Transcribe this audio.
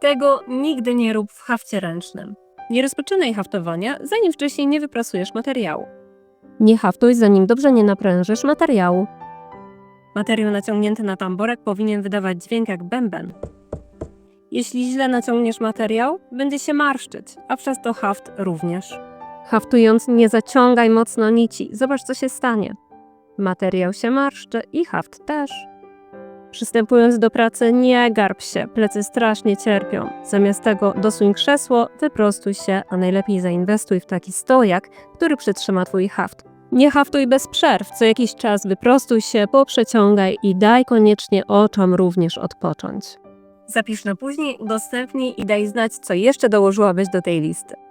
Tego nigdy nie rób w hafcie ręcznym. Nie rozpoczynaj haftowania, zanim wcześniej nie wyprasujesz materiału. Nie haftuj, zanim dobrze nie naprężysz materiału. Materiał naciągnięty na tamborek powinien wydawać dźwięk jak bęben. Jeśli źle naciągniesz materiał, będzie się marszczyć, a przez to haft również. Haftując, nie zaciągaj mocno nici. Zobacz, co się stanie. Materiał się marszczy i haft też. Przystępując do pracy, nie garb się, plecy strasznie cierpią. Zamiast tego dosuń krzesło, wyprostuj się, a najlepiej zainwestuj w taki stojak, który przytrzyma twój haft. Nie haftuj bez przerw, co jakiś czas wyprostuj się, poprzeciągaj i daj koniecznie oczom również odpocząć. Zapisz na później, udostępnij i daj znać, co jeszcze dołożyłabyś do tej listy.